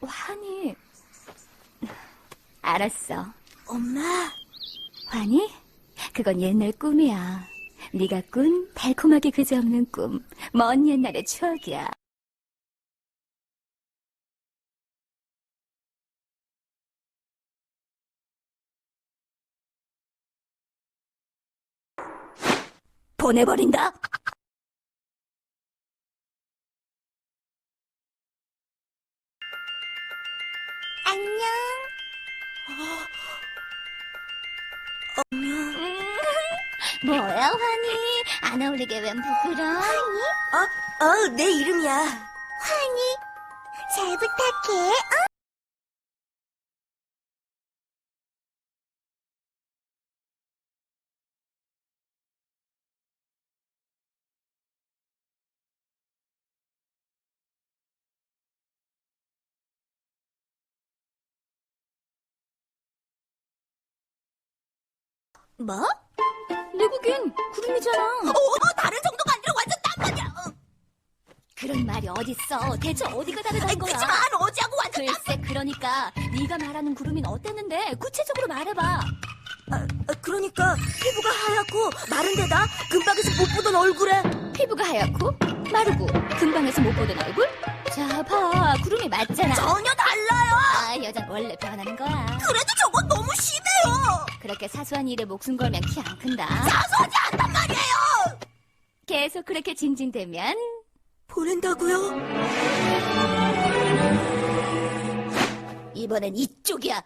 환희. 알았어. 엄마, 환희? 그건 옛날 꿈이야. 네가 꾼 달콤하게 그지없는 꿈. 먼 옛날의 추억이야. 보내버린다. 안녕. 뭐야, 환희? 안 어울리게 웬 부끄러워? 어, 어, 내 이름이야. 환희, 잘 부탁해. 뭐? 내국인 구름이잖아. 어, 어, 다른 정도가 아니라 완전 딴 말이야. 어, 그런 말이 어딨어? 대체 어디가 다르다는 거야? 그치만 어제하고 완전 딴 글쎄, 그러니까 네가 말하는 구름이는 어땠는데 구체적으로 말해봐. 아, 아, 그러니까 피부가 하얗고 마른 데다 금방에서 못 보던 얼굴에 피부가 하얗고 마르고 금방에서 못 보던 얼굴? 자, 봐. 구름이 맞잖아. 전혀 달라요. 아, 여잔 원래 변하는 거야. 그래도 저건. 그렇게 사소한 일에 목숨 걸면 키 안 큰다. 사소하지 않단 말이에요. 계속 그렇게 징징대면 보낸다고요? 이번엔 이쪽이야.